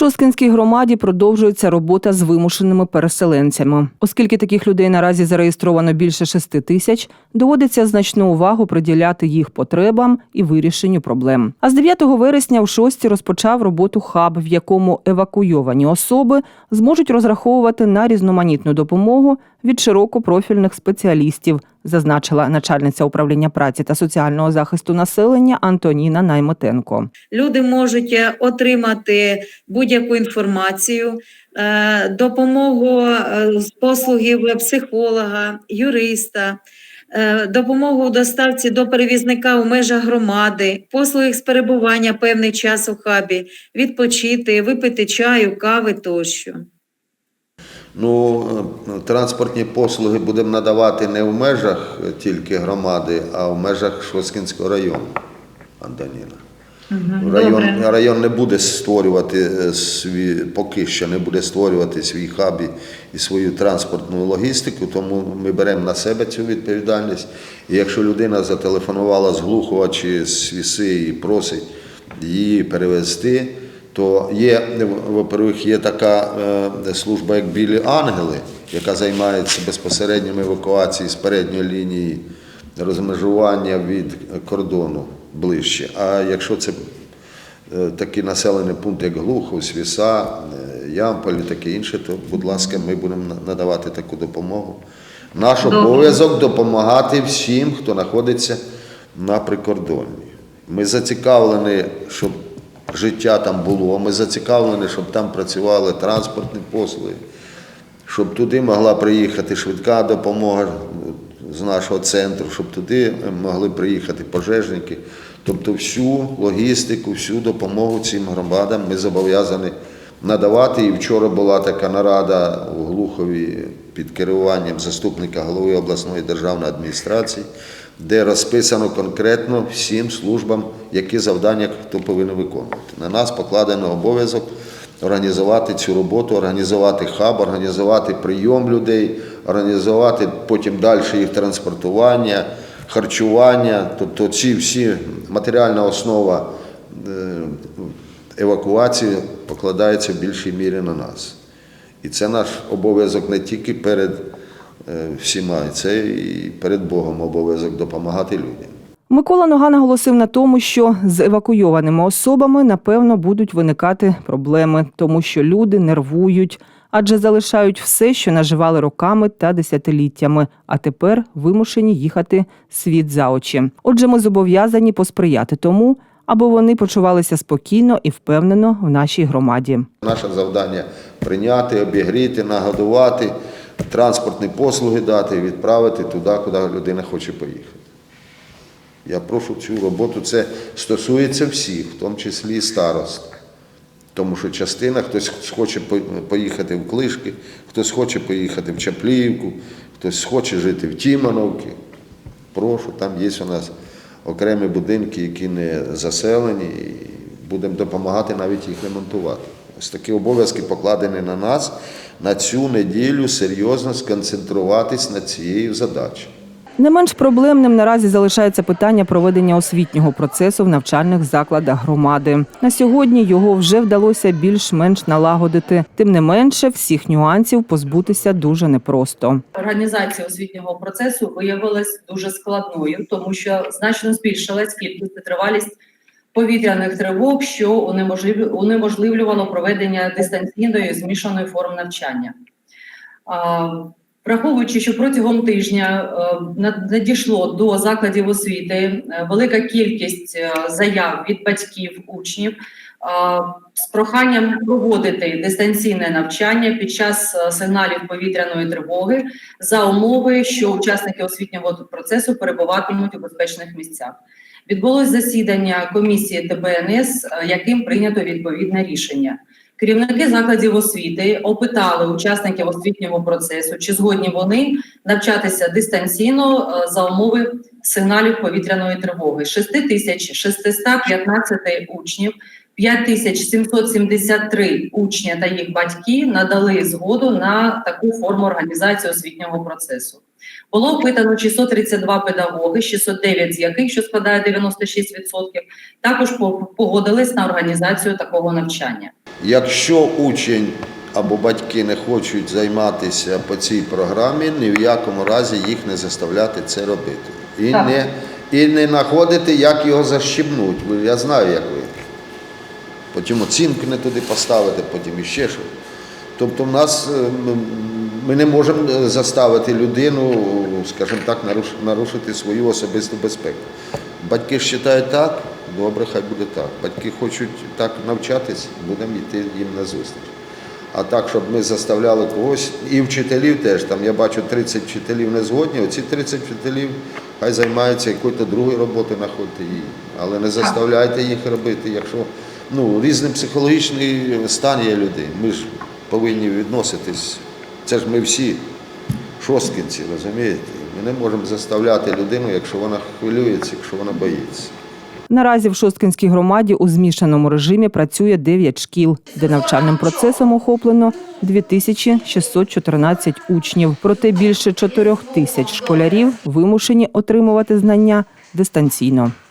Шосткинській громаді продовжується робота з вимушеними переселенцями. Оскільки таких людей наразі зареєстровано більше шести тисяч, доводиться значну увагу приділяти їх потребам і вирішенню проблем. А з 9 вересня в шості розпочав роботу хаб, в якому евакуйовані особи зможуть розраховувати на різноманітну допомогу від широкопрофільних спеціалістів, зазначила начальниця управління праці та соціального захисту населення Антоніна Наймотенко. Люди можуть е, отримати будь-яку інформацію, е, допомогу е, з послугів психолога, юриста, допомогу у доставці до перевізника у межах громади, послуги з перебування певний час у хабі, відпочити, випити чаю, кави тощо. Ну, е, транспортні послуги будемо надавати не в межах тільки громади, а в межах Шоскінського району, Антоніна. Район, район не буде створювати е, свій, поки що не буде створювати свій хаб і- і свою транспортну логістику, тому ми беремо на себе цю відповідальність. І якщо людина зателефонувала з Глухова чи з Свіси і просить її перевезти, то є, во-первых, є така е, служба, як білі ангели, яка займається безпосередньо евакуацією з передньої лінії розмежування від кордону ближче. А якщо це е, такий населений пункт, як Глухов, Свіса, е, Ямполь і таке інше, то, будь ласка, ми будемо надавати таку допомогу. Наш обов'язок допомагати всім, хто знаходиться на прикордонні. Ми зацікавлені, щоб життя там було, ми зацікавлені, щоб там працювали транспортні послуги, щоб туди могла приїхати швидка допомога з нашого центру, щоб туди могли приїхати пожежники. Тобто всю логістику, всю допомогу цим громадам ми зобов'язані надавати. І вчора була така нарада у Глухові під керуванням заступника голови обласної державної адміністрації, де розписано конкретно всім службам, які завдання хто повинен виконувати. На нас покладено обов'язок організувати цю роботу, організувати хаб, організувати прийом людей, організувати потім далі їх транспортування, харчування. Тобто ці всі матеріальна основа е, евакуації покладається в більшій мірі на нас. І це наш обов'язок не тільки перед е, всіма, це і перед Богом обов'язок допомагати людям. Микола Нога наголосив на тому, що з евакуйованими особами напевно будуть виникати проблеми, тому що люди нервують, адже залишають все, що наживали роками та десятиліттями, а тепер вимушені їхати світ за очі. Отже, ми зобов'язані посприяти тому, аби вони почувалися спокійно і впевнено в нашій громаді. Наше завдання прийняти, обігріти, нагодувати, транспортні послуги дати відправити туди, куди людина хоче поїхати. Я прошу цю роботу. Це стосується всіх, в тому числі і старост. Тому що частина, хтось хоче поїхати в Клишки, хтось хоче поїхати в Чапліївку, хтось хоче жити в Тімановці. Прошу, там є у нас окремі будинки, які не заселені, і будемо допомагати навіть їх ремонтувати. Ось такі обов'язки покладені на нас на цю неділю серйозно сконцентруватись над цією задачею. Не менш проблемним наразі залишається питання проведення освітнього процесу в навчальних закладах громади. На сьогодні його вже вдалося більш-менш налагодити. Тим не менше, всіх нюансів позбутися дуже непросто. Організація освітнього процесу виявилась дуже складною, тому що значно збільшилась кількість і тривалість повітряних тривог, що унеможлив- унеможливлювало проведення дистанційної змішаної форм навчання. Враховуючи, що протягом тижня е, надійшло до закладів освіти е, велика кількість е, заяв від батьків учнів з проханням проводити дистанційне навчання під час сигналів повітряної тривоги за умови, що учасники освітнього процесу перебуватимуть у безпечних місцях. Відбулось засідання комісії ТБНС, яким прийнято відповідне рішення. Керівники закладів освіти опитали учасників освітнього процесу, чи згодні вони навчатися дистанційно е, за умови сигналів повітряної тривоги. 6615 учнів, 5773 учня та їх батьки надали згоду на таку форму організації освітнього процесу. Було опитано 632 педагоги, 609 з яких, що складає 96%, також погодились на організацію такого навчання. Якщо учень або батьки не хочуть займатися по цій програмі, ні в якому разі їх не заставляти це робити. І Так. не, і не знаходити, як його защібнуть. Я знаю, як ви. Потім оцінку не туди поставити, потім іще щось. Тобто в нас е, ми не можемо е, заставити людину, скажімо так, наруш- нарушити свою особисту безпеку. Батьки ж вважають так, добре, хай буде так. Батьки хочуть так навчатись, будемо йти їм на зустріч. А так, щоб ми заставляли когось, і вчителів теж, там я бачу 30 вчителів не згодні, оці 30 вчителів хай займаються якоюсь другою роботою, знаходьте її. Але не заставляйте їх робити, якщо ну, різний психологічний стан є людей. Ми ж повинні відноситись. Це ж ми всі шосткинці, розумієте? Ми не можемо заставляти людину, якщо вона хвилюється, якщо вона боїться. Наразі в Шосткинській громаді у змішаному режимі працює 9 шкіл, де навчальним процесом охоплено 2614 учнів. Проте більше 4 тисяч школярів вимушені отримувати знання дистанційно.